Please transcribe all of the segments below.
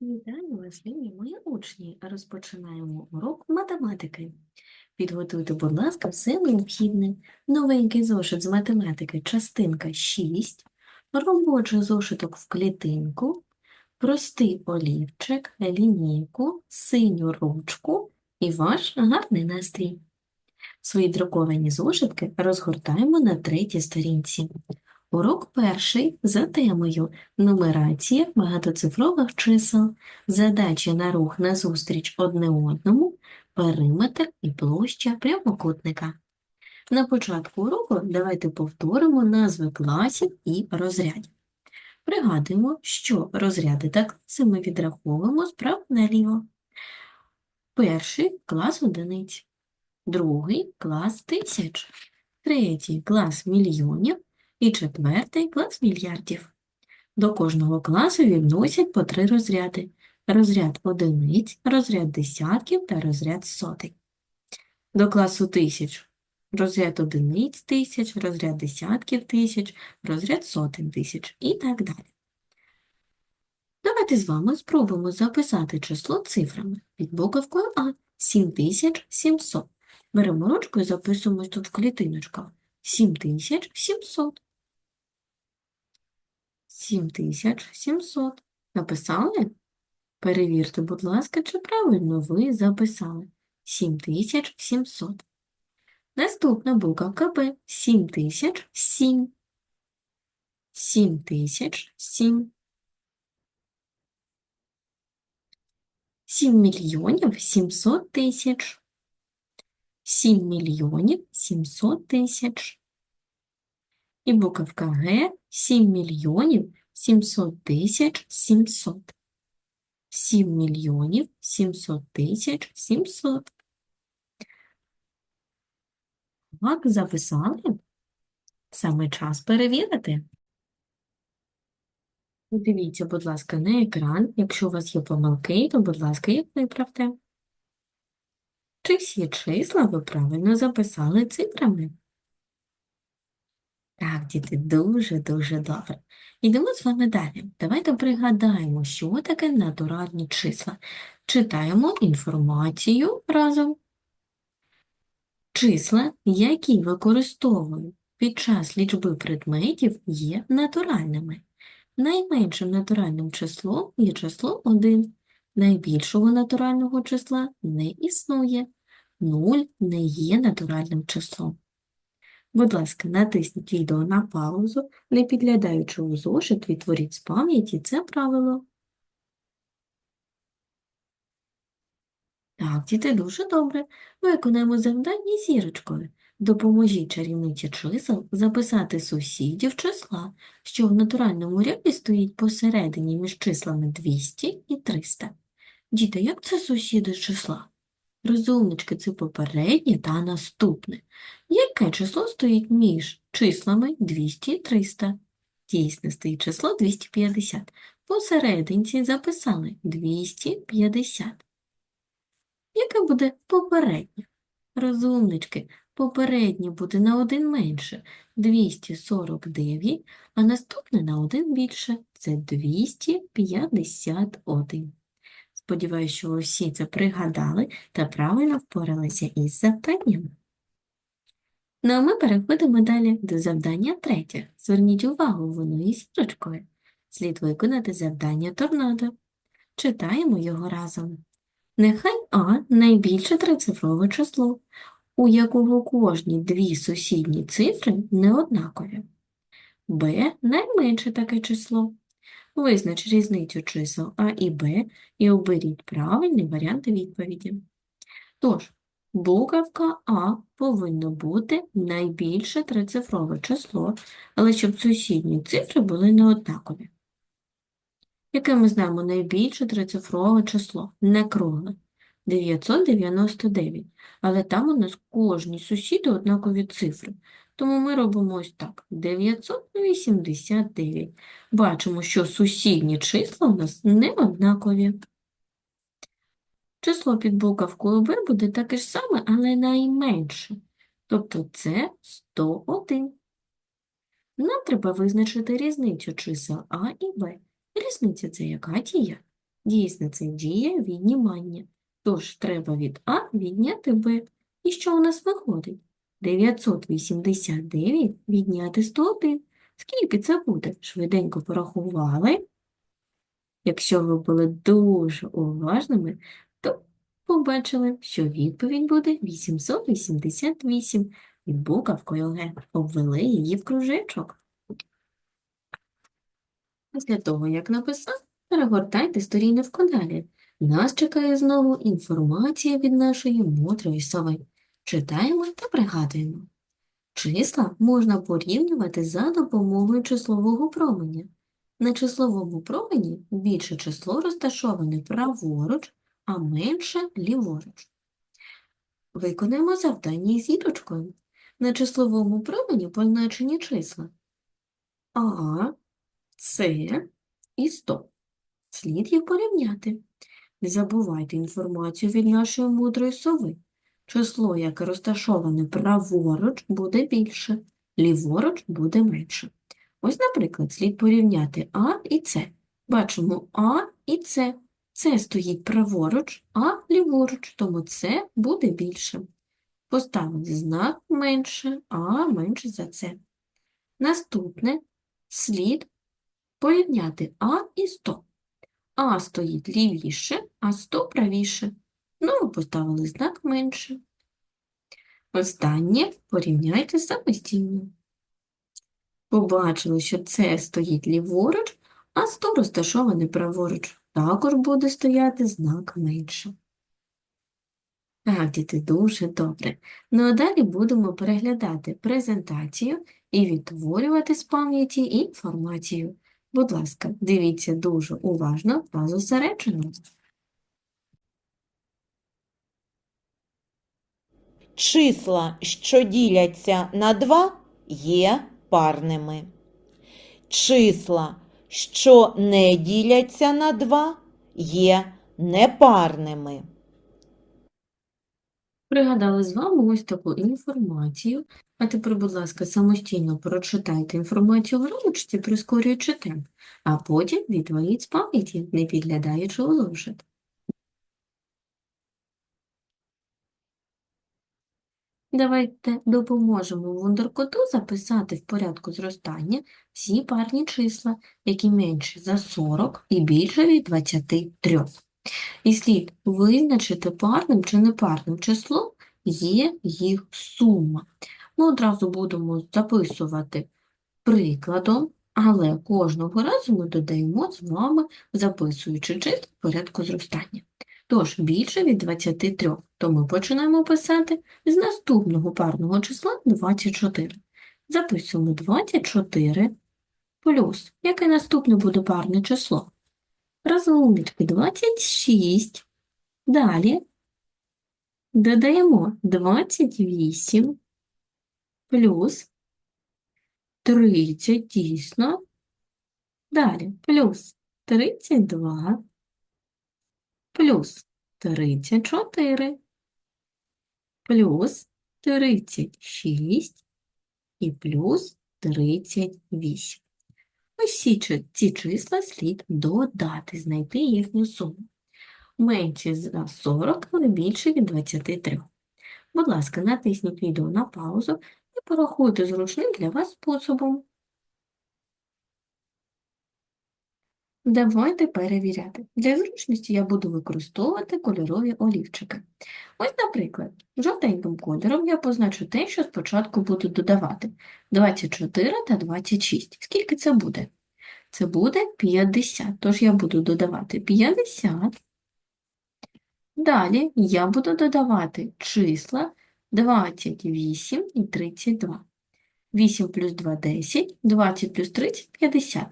Вітаю вас, любі мої учні. Розпочинаємо урок математики. Підготуйте, будь ласка, все необхідне. Новенький зошит з математики, частинка 6, робочий зошиток в клітинку, простий олівчик, лінійку, синю ручку і ваш гарний настрій. Свої друковані зошитки розгортаємо на третій сторінці. Урок перший за темою Нумерація багатоцифрових чисел, задачі на рух назустріч одне одному, периметр і площа прямокутника. На початку уроку давайте повторимо назви класів і розрядів. Пригадуємо, що розряди та класи ми відраховуємо справа наліво. Перший – клас одиниць, другий – клас тисяч, третій – клас мільйонів і четвертий – клас мільярдів. До кожного класу відносять по три розряди. Розряд одиниць, розряд десятків та розряд сотень. До класу тисяч – розряд одиниць тисяч, розряд десятків тисяч, розряд сотень тисяч і так далі. Давайте з вами спробуємо записати число цифрами під буковкою А – 7700. Беремо ручку і записуємо тут в клітиночках. 7700. 7700. Написали? Перевірте, будь ласка, чи правильно ви записали. 7700. Наступна буковка Б. 7007. 7007. 7 мільйонів 700 тисяч. 7 мільйонів 700 тисяч. І буковка Г 7 мільйонів 700 тисяч 700. 7 мільйонів 700 тисяч 700. Так, записали? Саме час перевірити. Подивіться, будь ласка, на екран. Якщо у вас є помилки, то, будь ласка, їх виправте. Чи всі числа ви правильно записали цифрами? Так, діти, дуже-дуже добре. Йдемо з вами далі. Давайте пригадаємо, що таке натуральні числа. Читаємо інформацію разом. Числа, які використовують під час лічби предметів, є натуральними. Найменшим натуральним числом є число 1. Найбільшого натурального числа не існує. 0 не є натуральним числом. Будь ласка, натисніть відео на паузу, не підглядаючи у зошит, відтворіть з пам'яті це правило. Так, діти, дуже добре. Виконаємо завдання зірочкою. Допоможіть чарівниці чисел записати сусідів числа, що в натуральному ряді стоїть посередині між числами 200 і 300. Діти, як це сусіди числа? Розумнички, це попереднє та наступне. Яке число стоїть між числами 200 і 300? Дійсно, стоїть число 250. Посерединці записали 250. Яке буде попереднє? Розумнички, попереднє буде на один менше 249, а наступне на один більше це 251. Сподіваюсь, що ви всі це пригадали та правильно впоралися із завданням. Ну а ми переходимо далі до завдання третє. Зверніть увагу, воно із зірочкою. Слід виконати завдання торнадо. Читаємо його разом. Нехай А найбільше трицифрове число, у якого кожні дві сусідні цифри неоднакові. Б найменше таке число. Визнач різницю чисел А і Б і оберіть правильний варіант відповіді. Тож, буковка А повинно бути найбільше трицифрове число, але щоб сусідні цифри були неоднакові. Яке ми знаємо найбільше трицифрове число? Не кругле. 999. Але там у нас кожні сусіди однакові цифри. Тому ми робимо ось так. 989. Бачимо, що сусідні числа у нас не однакові. Число під буковкою Б буде таке ж саме, але найменше. Тобто це 101. Нам треба визначити різницю чисел А і Б. Різниця це яка дія? Дійсно, це дія віднімання. Тож треба від А відняти Б. І що у нас виходить? 989 відняти 101. Скільки це буде? Швиденько порахували. Якщо ви були дуже уважними, то побачили, що відповідь буде 888 від буковкою Г. Обвели її в кружечок. Після того, як написав, перегортайте сторінку далі. Нас чекає знову інформація від нашої мудрої сови. Читаємо та пригадуємо. Числа можна порівнювати за допомогою числового променя. На числовому промені більше число розташоване праворуч, а менше ліворуч. Виконаємо завдання із зірочкою. На числовому промені позначені числа А, С і 100. Слід їх порівняти. Не забувайте інформацію від нашої мудрої сови. Число, яке розташоване праворуч, буде більше, ліворуч буде менше. Ось, наприклад, слід порівняти А і С. Бачимо А і С. С стоїть праворуч, а ліворуч, тому С буде більше. Поставили знак менше, а менше за С. Наступне слід порівняти А і 100. А стоїть лівіше, а 100 правіше. Ну, поставили знак менше. Останнє порівняйте самостійно. Побачили, що це стоїть ліворуч, а 100 розташований праворуч. Також буде стояти знак менше. Так, діти, дуже добре. Ну а далі будемо переглядати презентацію і відтворювати з пам'яті інформацію. Будь ласка, дивіться дуже уважно та зосереджено. Числа, що діляться на 2, є парними. Числа, що не діляться на 2, є непарними. Пригадали з вами ось таку інформацію. А тепер, будь ласка, самостійно прочитайте інформацію в ручці, прискорюючи темп, а потім відтворіть з пам'яті, не підглядаючи у зошит. Давайте допоможемо вундеркоту записати в порядку зростання всі парні числа, які менші за 40 і більше від 23. І слід визначити парним чи непарним числом є їх сума. Ми одразу будемо записувати прикладом, але кожного разу ми додаємо з вами, записуючи числа в порядку зростання. Тож більше від 23, то ми починаємо писати з наступного парного числа 24. Записуємо 24 плюс. Яке наступне буде парне число? Розумнички 26. Далі додаємо 28 плюс 30 дійсно. Далі плюс 32 плюс 34 плюс 36 і плюс 38. Ось всі ці числа слід додати, знайти їхню суму. Менші за 40, але більше від 23. Будь ласка, натисніть відео на паузу і порахуйте зручним для вас способом. Давайте перевіряти. Для зручності я буду використовувати кольорові олівчики. Ось, наприклад, жовтеньким кольором я позначу те, що спочатку буду додавати 24 та 26. Скільки це буде? Це буде 50, тож я буду додавати 50. Далі я буду додавати числа 28 і 32. 8 плюс 2 – 10, 20 плюс 30 – 50.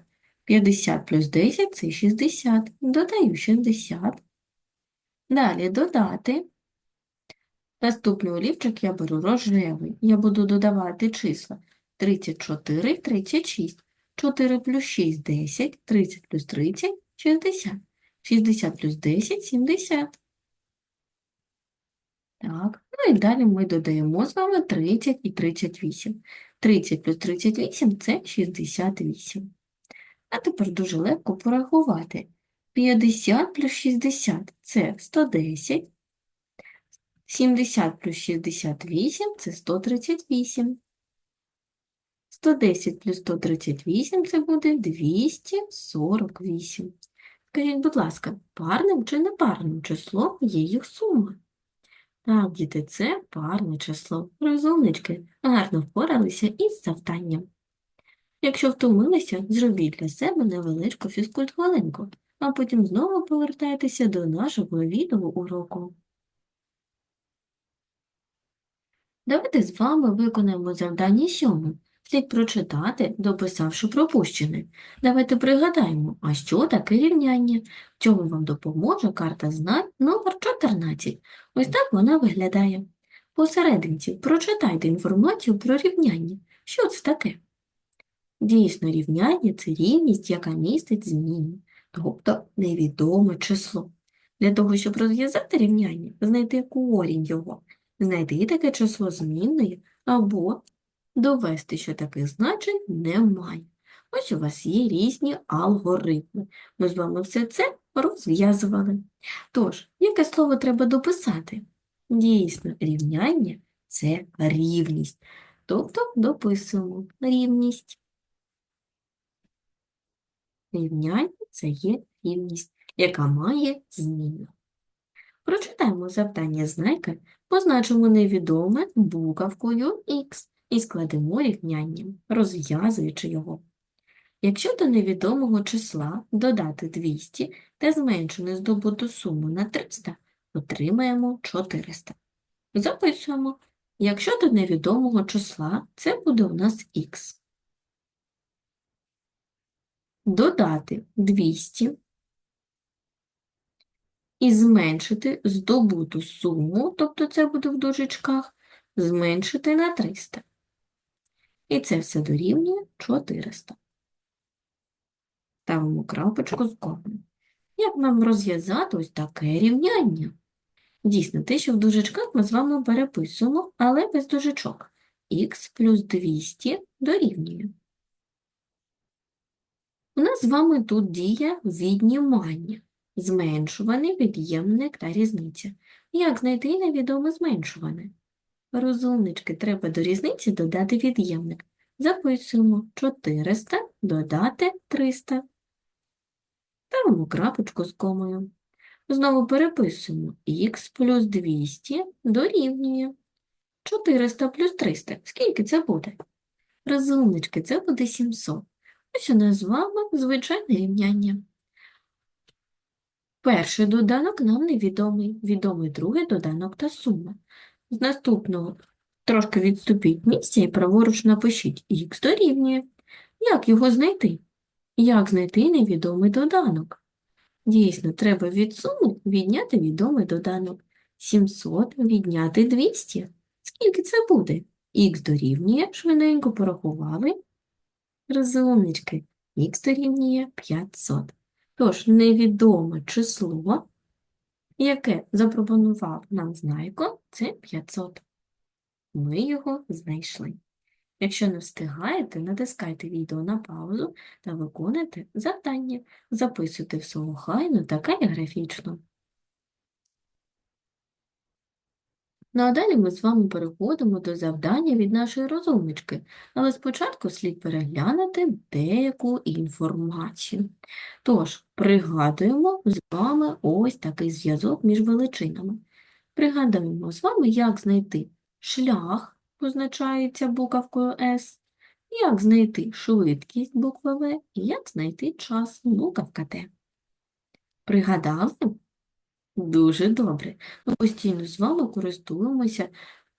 50 плюс 10 – це 60. Додаю 60. Далі додати. Наступний олівчик я беру рожевий. Я буду додавати числа 34 і 36. 4 плюс 6 – 10, 30 плюс 30 – 60. 60 плюс 10 – 70. Так, ну і далі ми додаємо з вами 30 і 38. 30 плюс 38 – це 68. А тепер дуже легко порахувати. 50 плюс 60 – це 110. 70 плюс 68 – це 138. 110 плюс 138 – це буде 248. Скажіть, будь ласка, парним чи непарним числом є їх сума? Так, діти, це парне число. Розумнички, гарно впоралися із завданням. Якщо втомилися, зробіть для себе невеличку фізкульт-хвилинку, а потім знову повертайтеся до нашого відеоуроку. Давайте з вами виконаємо завдання сьоме. Слід прочитати, дописавши пропущене. Давайте пригадаємо, а що таке рівняння. В цьому вам допоможе карта знань номер 14. Ось так вона виглядає. Посерединці прочитайте інформацію про рівняння. Що це таке? Дійсно, рівняння – це рівність, яка містить змінні, тобто невідоме число. Для того, щоб розв'язати рівняння, знайти корінь його, знайти таке число змінної або довести, що таких значень немає. Ось у вас є різні алгоритми. Ми з вами все це розв'язували. Тож, яке слово треба дописати? Дійсно, рівняння – це рівність. Тобто дописуємо рівність. Рівняння – це є рівність, яка має зміну. Прочитаємо завдання знайка, позначимо невідоме буковкою Х і складемо рівняння, розв'язуючи його. Якщо до невідомого числа додати 200 та зменшену здобуту суму на 300, отримаємо 400. Записуємо. Якщо до невідомого числа, це буде у нас х. Додати 200 і зменшити здобуту суму, тобто це буде в дужечках, зменшити на 300. І це все дорівнює 400. Ставимо крапочку з комою. Як нам розв'язати ось таке рівняння? Дійсно, те, що в дужечках ми з вами переписуємо, але без дужечок. х плюс 200 дорівнює. У нас з вами тут діє віднімання, зменшуваний від'ємник та різниця. Як знайти невідоме зменшуване? Розумнички, треба до різниці додати від'ємник. Записуємо 400 додати 300. Ставимо крапочку з комою. Знову переписуємо х плюс 200 дорівнює 400 плюс 300. Скільки це буде? Розумнички, це буде 700. Ось у з вами звичайне рівняння. Перший доданок нам невідомий, відомий другий доданок та сума. З наступного трошки відступіть місця і праворуч напишіть х дорівнює. Як його знайти? Як знайти невідомий доданок? Дійсно, треба від суми відняти відомий доданок. 700 відняти 200. Скільки це буде? Х дорівнює, швиденько порахували. Розумнички, х дорівнює 500. Тож, невідоме число, яке запропонував нам знайко, це 500. Ми його знайшли. Якщо не встигаєте, натискайте відео на паузу та виконуйте завдання. Записуйте все охайно та каліграфічно. Ну а далі ми з вами переходимо до завдання від нашої розумнички, але спочатку слід переглянути деяку інформацію. Тож, пригадуємо з вами ось такий зв'язок між величинами. Пригадуємо з вами, як знайти шлях, позначається буковкою S, як знайти швидкість букви В і як знайти час буковка Т. Пригадали? Дуже добре. Ми постійно з вами користуємося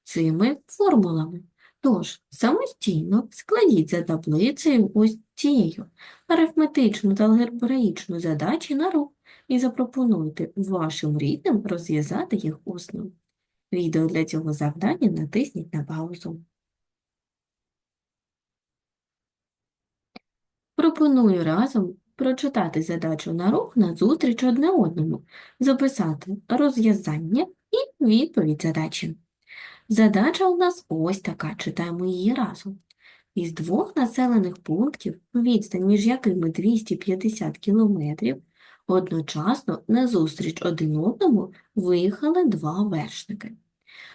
цими формулами. Тож, самостійно складіть за таблицею ось цією арифметичну та алгебраїчну задачі на рух і запропонуйте вашим рідним розв'язати їх усно. Відео для цього завдання натисніть на паузу. Пропоную разом прочитати задачу на рух назустріч одне одному, записати розв'язання і відповідь задачі. Задача у нас ось така, читаємо її разом. Із двох населених пунктів, відстань між якими 250 кілометрів, одночасно назустріч один одному виїхали два вершники.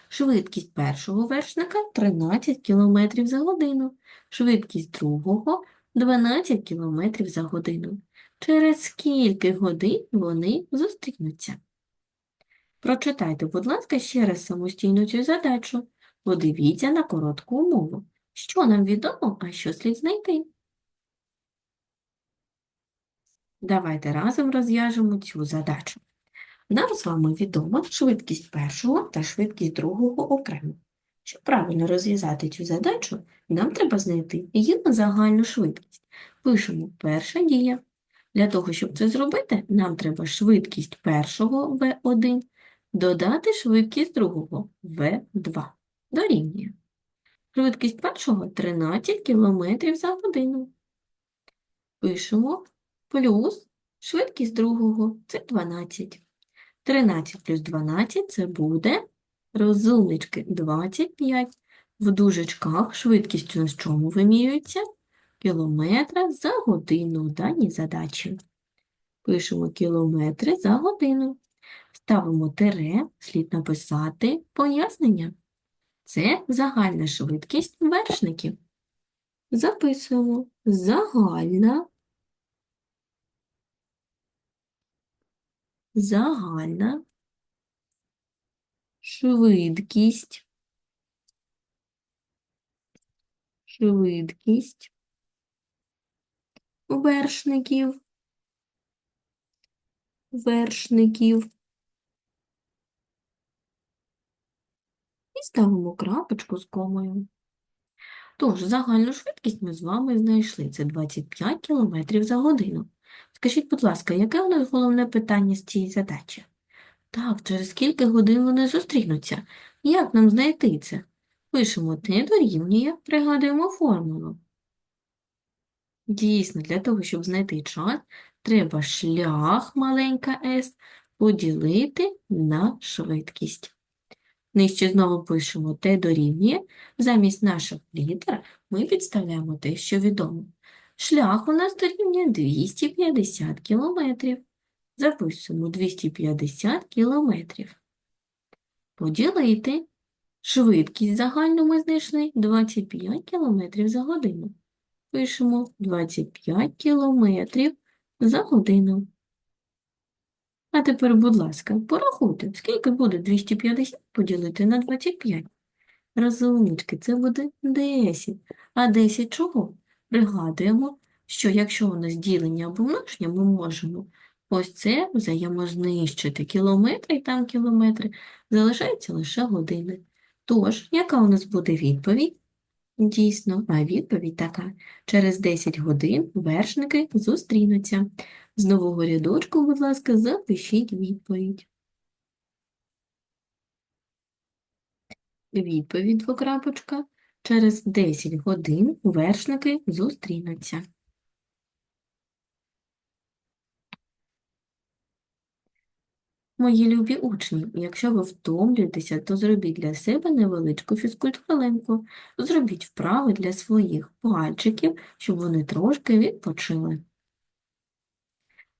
Швидкість першого вершника 13 км за годину, швидкість другого 12 км за годину. Через скільки годин вони зустрінуться? Прочитайте, будь ласка, ще раз самостійно цю задачу. Подивіться на коротку умову. Що нам відомо, а що слід знайти? Давайте разом розв'яжемо цю задачу. Нам з вами відома швидкість першого та швидкість другого окремо. Щоб правильно розв'язати цю задачу, нам треба знайти її загальну швидкість. Пишемо перша дія. Для того, щоб це зробити, нам треба швидкість першого V1 додати швидкість другого V2. Дорівнює. Швидкість першого 13 км за годину. Пишемо плюс швидкість другого це 12. 13 плюс 12 це буде, розумнички, 25. В дужечках швидкість у нас чому вимірюється? Кілометра за годину у даній задачі. Пишемо кілометри за годину. Ставимо тире, слід написати пояснення. Це загальна швидкість вершників. Записуємо загальна, загальна швидкість, швидкість вершників, вершників. І ставимо крапочку з комою. Тож, загальну швидкість ми з вами знайшли. Це 25 км за годину. Скажіть, будь ласка, яке у нас головне питання з цієї задачі? Так, через скільки годин вони зустрінуться? Як нам знайти це? Пишемо Т дорівнює, пригадуємо формулу. Дійсно, для того, щоб знайти час, треба шлях маленька s поділити на швидкість. Нижче знову пишемо Т дорівнює. Замість наших літер ми підставляємо те, що відомо. Шлях у нас дорівнює 250 кілометрів. Записуємо 250 кілометрів. Поділити. Швидкість загальну ми знайшли 25 кілометрів за годину. Пишемо 25 кілометрів за годину. А тепер, будь ласка, порахуйте, скільки буде 250 поділити на 25. Розумнички, це буде 10. А 10 чого? Пригадуємо, що якщо у нас ділення або множення, ми можемо ось це взаємознищити. Кілометри і там кілометри. Залишаються лише години. Тож, яка у нас буде відповідь? Дійсно, а відповідь така. Через 10 годин вершники зустрінуться. З нового рядочку, будь ласка, запишіть відповідь. Відповідь двокрапочка. Через 10 годин вершники зустрінуться. Мої любі учні, якщо ви втомлюєтеся, то зробіть для себе невеличку фізкульт-хвилинку. Зробіть вправи для своїх пальчиків, щоб вони трошки відпочили.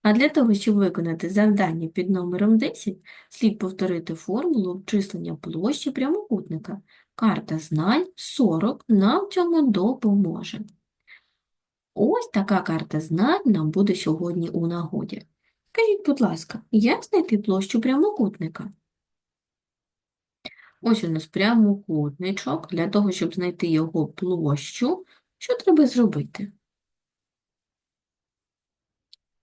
А для того, щоб виконати завдання під номером 10, слід повторити формулу обчислення площі прямокутника. Карта знань 40 нам цьому допоможе. Ось така карта знань нам буде сьогодні у нагоді. Скажіть, будь ласка, як знайти площу прямокутника? Ось у нас прямокутничок. Для того, щоб знайти його площу, що треба зробити?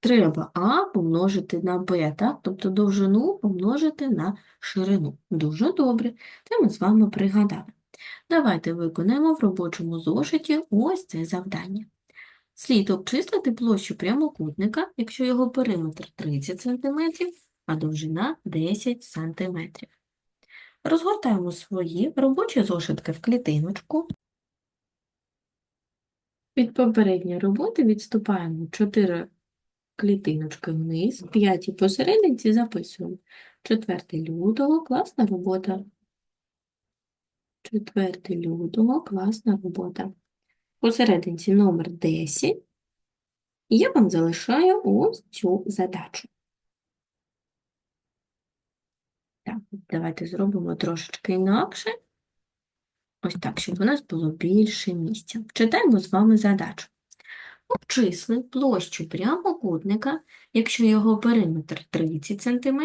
Треба А помножити на Б, так? Тобто довжину помножити на ширину. Дуже добре. Це ми з вами пригадали. Давайте виконаємо в робочому зошиті ось це завдання. Слід обчислити площу прямокутника, якщо його периметр 30 см, а довжина 10 см. Розгортаємо свої робочі зошитки в клітиночку. Від попередньої роботи відступаємо 4 клітиночки вниз, 5 посерединці записуємо. 4 лютого, класна робота. 4 лютого, класна робота. Посерединці номер 10. І я вам залишаю ось цю задачу. Так, давайте зробимо трошечки інакше. Ось так, щоб у нас було більше місця. Читаємо з вами задачу. Обчисли площу прямокутника, якщо його периметр 30 см,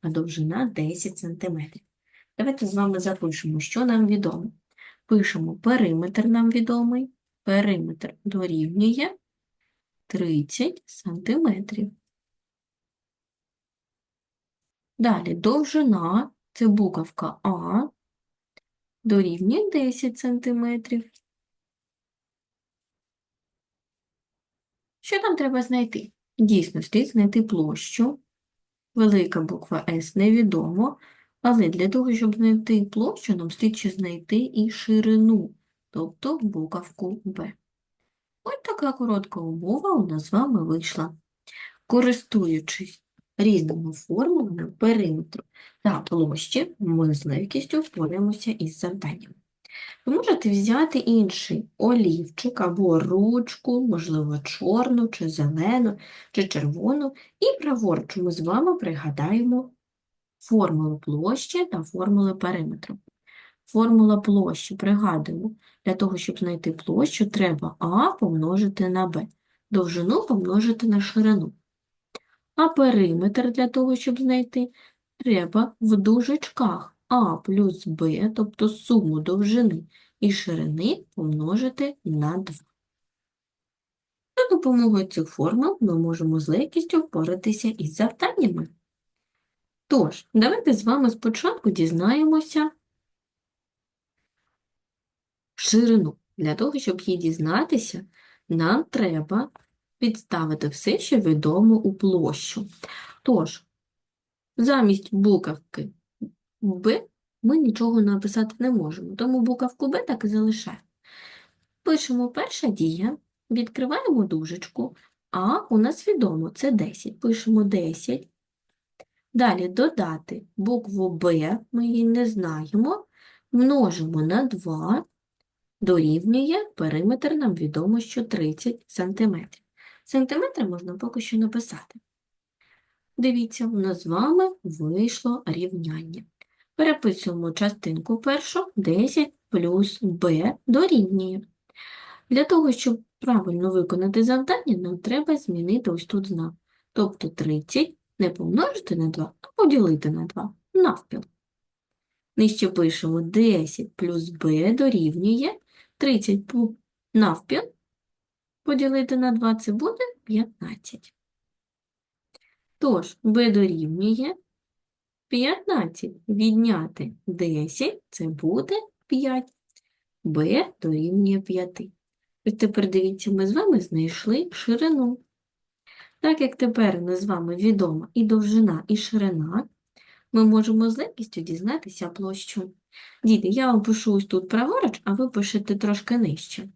а довжина 10 см. Давайте з вами запишемо, що нам відомо. Пишемо периметр нам відомий. Периметр дорівнює 30 см. Далі довжина це буковка А дорівнює 10 см. Що нам треба знайти? Дійсно, слід знайти площу. Велика буква С невідомо, але для того, щоб знайти площу, нам слід ще знайти і ширину, тобто буковку Б. Ось така коротка умова у нас з вами вийшла. Користуючись різними формулами периметру та площі, ми з легкістю впораємося із завданням. Ви можете взяти інший олівчик або ручку, можливо, чорну, чи зелену, чи червону, і праворуч ми з вами пригадаємо формулу площі та формули периметру. Формула площі, пригадуємо, для того, щоб знайти площу, треба А помножити на Б, довжину помножити на ширину. А периметр для того, щоб знайти, треба в дужечках А плюс Б, тобто суму довжини і ширини помножити на 2. За допомогою цих формул ми можемо з легкістю впоратися із завданнями. Тож, давайте з вами спочатку дізнаємося ширину. Для того, щоб її дізнатися, нам треба підставити все, що відомо у площу. Тож, замість буковки Б ми нічого написати не можемо, тому буковку Б так і залишаємо. Пишемо перша дія, відкриваємо дужечку, а у нас відомо це 10. Пишемо 10. Далі додати букву Б, ми її не знаємо, множимо на 2, дорівнює периметр, нам відомо, що 30 см. Сантиметри можна поки що написати. Дивіться, у нас з вами вийшло рівняння. Переписуємо частинку першу 10 плюс b дорівнює. Для того, щоб правильно виконати завдання, нам треба змінити ось тут знак. Тобто 30 не помножити на 2, а поділити на 2 навпіл. Нижче пишемо 10 плюс b дорівнює 30 по- навпіл поділити на 2 це буде 15. Тож, b дорівнює 15 відняти 10 це буде 5. b дорівнює 5. Ось тепер дивіться, ми з вами знайшли ширину. Так як тепер нас з вами відома і довжина, і ширина, ми можемо з легкістю дізнатися площу. Діти, я вам пишу ось тут праворуч, а ви пишете трошки нижче.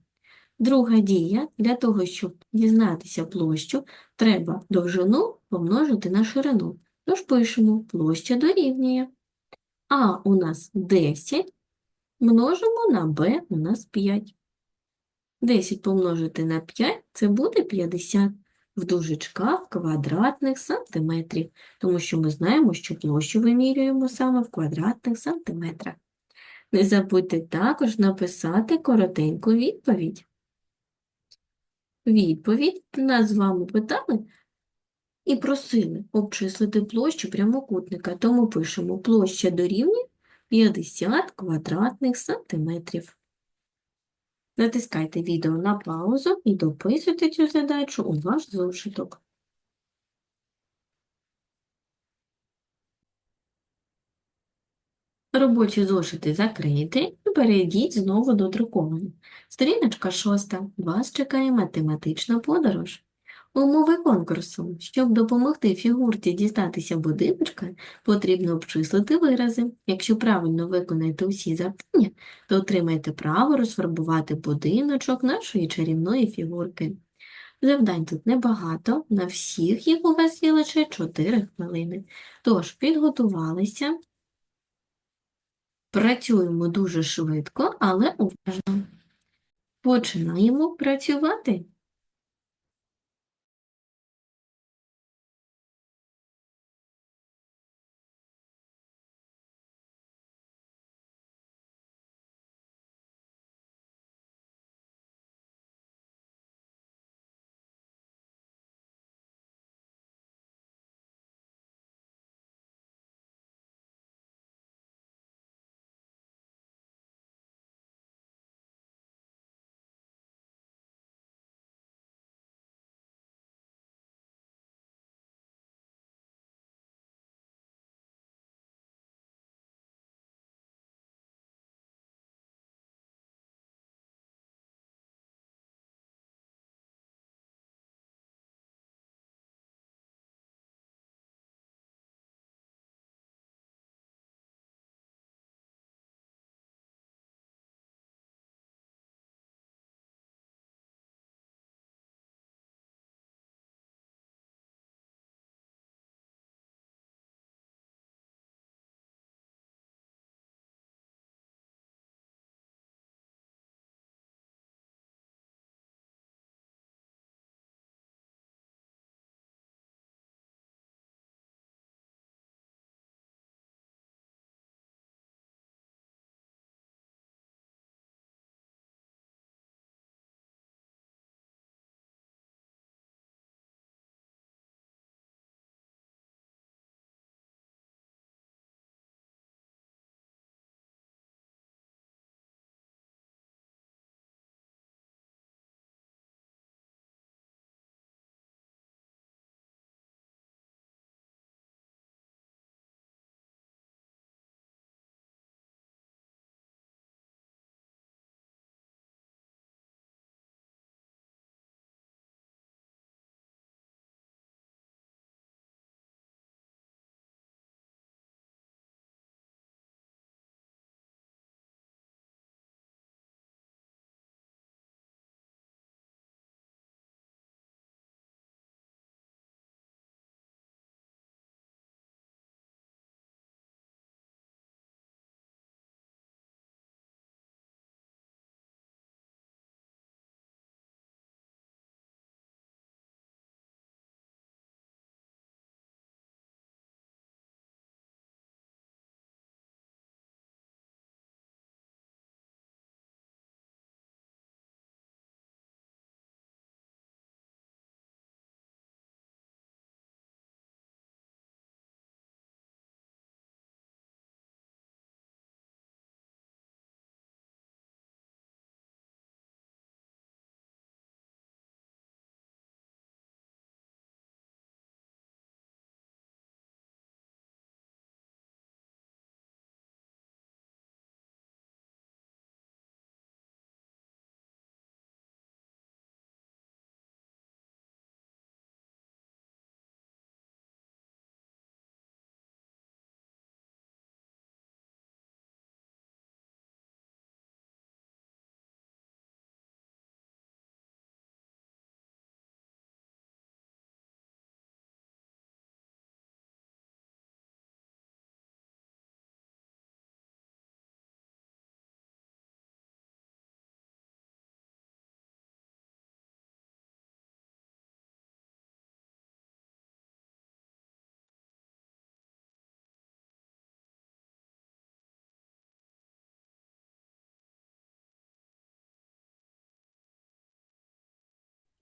Друга дія, для того, щоб дізнатися площу, треба довжину помножити на ширину. Тож пишемо, площа дорівнює. А у нас 10, множимо на b у нас 5. 10 помножити на 5 – це буде 50 в дужечках квадратних сантиметрів, тому що ми знаємо, що площу вимірюємо саме в квадратних сантиметрах. Не забудьте також написати коротеньку відповідь. Відповідь нас з вами питали і просили обчислити площу прямокутника, тому пишемо площа дорівнює 50 квадратних сантиметрів. Натискайте відео на паузу і дописуйте цю задачу у ваш зошиток. Робочі зошити закрийте і перейдіть знову до друкованих. Сторіночка 6. Вас чекає математична подорож. Умови конкурсу. Щоб допомогти фігурці дістатися будиночка, потрібно обчислити вирази. Якщо правильно виконаєте усі завдання, то отримаєте право розфарбувати будиночок нашої чарівної фігурки. Завдань тут небагато, на всіх їх у вас є лише 4 хвилини. Тож, підготувалися. Працюємо дуже швидко, але уважно. Починаємо працювати.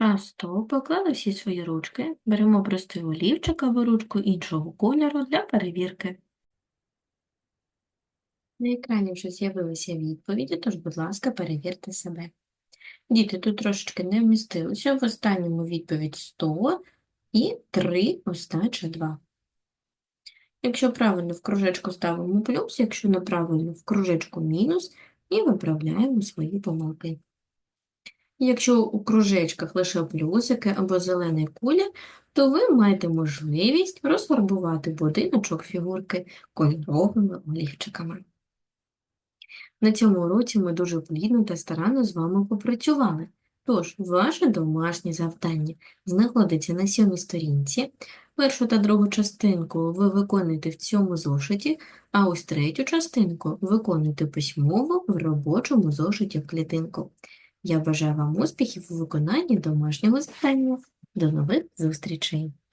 А стоп, поклали всі свої ручки. Беремо простий олівчик або ручку іншого кольору для перевірки. На екрані вже з'явилися відповіді, тож, будь ласка, перевірте себе. Діти, тут трошечки не вмістилося. В останньому відповідь 100 і 3 остача 2. Якщо правильно в кружечку ставимо плюс, якщо неправильно в кружечку мінус, і виправляємо свої помилки. Якщо у кружечках лише плюсики або зелена куля, то ви маєте можливість розфарбувати будиночок фігурки кольоровими олівчиками. На цьому уроці ми дуже плідно та старанно з вами попрацювали. Тож, ваше домашнє завдання знаходиться на сьомій сторінці. Першу та другу частинку ви виконуєте в цьому зошиті, а ось третю частинку виконуєте письмово в робочому зошиті в клітинку. Я бажаю вам успіхів у виконанні домашнього завдання. До нових зустрічей!